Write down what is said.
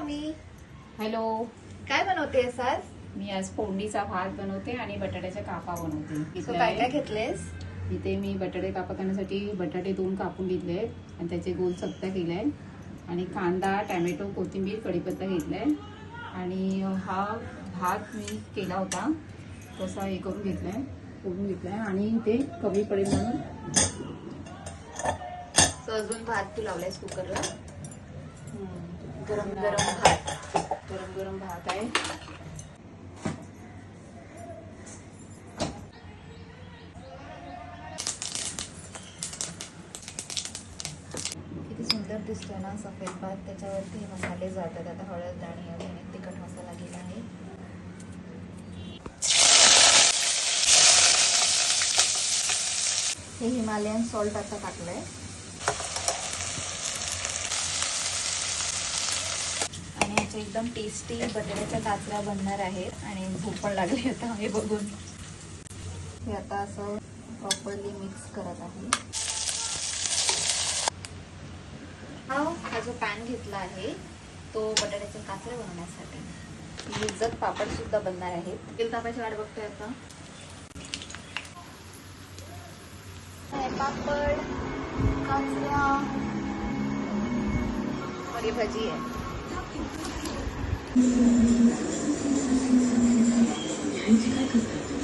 Mummy? Hello. काय बनवतेस आज? मी आज फोडणीचा भात बनवते आणि बटाट्याच्या कापा बनवते. काय काय आहे. घेतलेस? इथे मी बटाटे कापा करण्यासाठी बटाटे दोन कापून घेतले आहेत आणि त्याचे गोल चपटा केलाय आणि कांदा टॅमॅटो कोथिंबीर कढीपत्ता घेतलाय. आणि हा भात मी केला होता. तसा हे करून घेतलाय. फोडून घेतलाय. आणि ते कमी पडेल म्हणून अजून भात तू लावलायस कुकरला? गरम गरम भात. गरम गरम भात आहे. किती सुंदर दिसतोय ना सफेद भात. त्याच्यावरती मसाले जातात. आता हळद आणि अजून एक तिखट मसाला गेला आहे. हे हिमालयन सॉल्ट आता टाकलंय. ह्याचे एकदम टेस्टी बटाट्याच्या काचऱ्या बनणार आहेत. आणि भूक पण लागली आता हे बघून. हे आता असं प्रॉपरली मिक्स करत आहे. हा हा जो पॅन घेतला आहे तो बटाट्याचे काचरे बनवण्यासाठी. इज्जत पापड सुद्धा बनणार आहेत तेल तापायची वाट बघतोय आता. हे पापड काचऱ्या भाजी आहे. 近かった。